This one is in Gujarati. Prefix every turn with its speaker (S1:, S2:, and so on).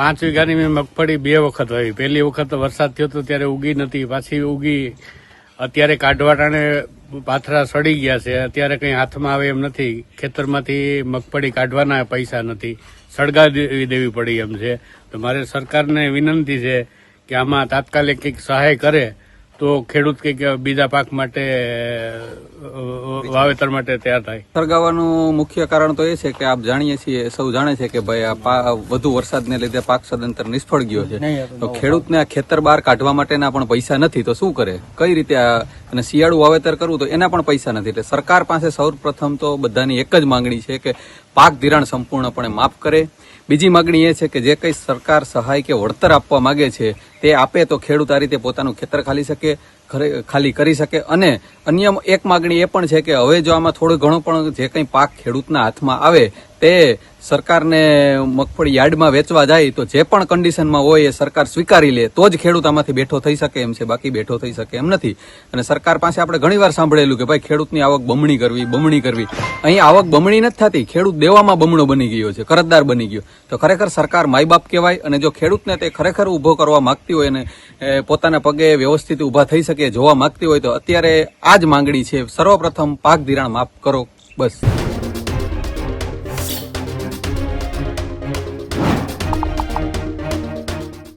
S1: પાંચ વીઘાની મેં મગફળી બે વખત વાવી. પહેલી વખત વરસાદ થયો હતો ત્યારે ઉગી નથી. પાછી ઉગી, અત્યારે કાઢવાટાને પાથરા સડી ગયા છે. અત્યારે કંઈ હાથમાં આવે એમ નથી. ખેતરમાંથી મગફળી કાઢવાના પૈસા નથી. સળગાવી દેવી પડી એમ છે. તો મારે સરકારને વિનંતી છે કે આમાં તાત્કાલિક કંઈક સહાય કરે. તો ખેડૂત કે બીજા પાક માટે વાવેતર માટે તૈયાર થાય.
S2: સળગાવવાનું મુખ્ય કારણ તો એ છે કે આપ જાણીએ છીએ સૌ જાણે છે કે ભાઈ આ પા- વધુ વરસાદને લીધે પાક સદંતર નિષ્ફળ ગયો છે. તો ખેડૂતને આ ખેતર બહાર કાઢવા માટેના પણ પૈસા નથી તો શું કરે? કઈ રીતે આ અને શિયાળુ વાવેતર કરવું તો એના પણ પૈસા નથી. એટલે સરકાર પાસે સૌપ્રથમ તો બધાની એક જ માંગણી છે કે પાક ધિરાણ સંપૂર્ણપણે માફ કરે. બીજી માગણી એ છે કે જે કંઈ સરકાર સહાય કે વળતર આપવા માંગે છે, તે આપે તો ખેડૂત આ રીતે પોતાનું ખેતર ખાલી શકે ખાલી કરી શકે. અને અન્ય એક માગણી એ પણ છે કે હવે જો આમાં થોડું ઘણું પણ જે કંઈ પાક ખેડૂતના હાથમાં આવે તે સરકારને મગફળી યાર્ડમાં વેચવા જાય તો જે પણ કન્ડિશનમાં હોય એ સરકાર સ્વીકારી લે. તો જ ખેડૂત આમાંથી બેઠો થઈ શકે એમ છે. બાકી બેઠો થઈ શકે એમ નથી. અને સરકાર પાસે આપણે ઘણીવાર સાંભળેલું કે ભાઈ ખેડૂતની આવક બમણી કરવી બમણી કરવી. અહીં આવક બમણી નથી થતી. ખેડૂત દેવામાં બમણો બની ગયો છે, કરજદાર બની ગયો. તો ખરેખર સરકાર માય બાપ કહેવાય અને જો ખેડૂતને તે ખરેખર ઊભો કરવા માંગતી હોય અને પોતાના પગે વ્યવસ્થિત ઊભા થઈ શકે, જોવા માંગતી હોય તો અત્યારે આ જ માંગણી છે. સર્વપ્રથમ પાક ધિરાણ માફ કરો. બસ.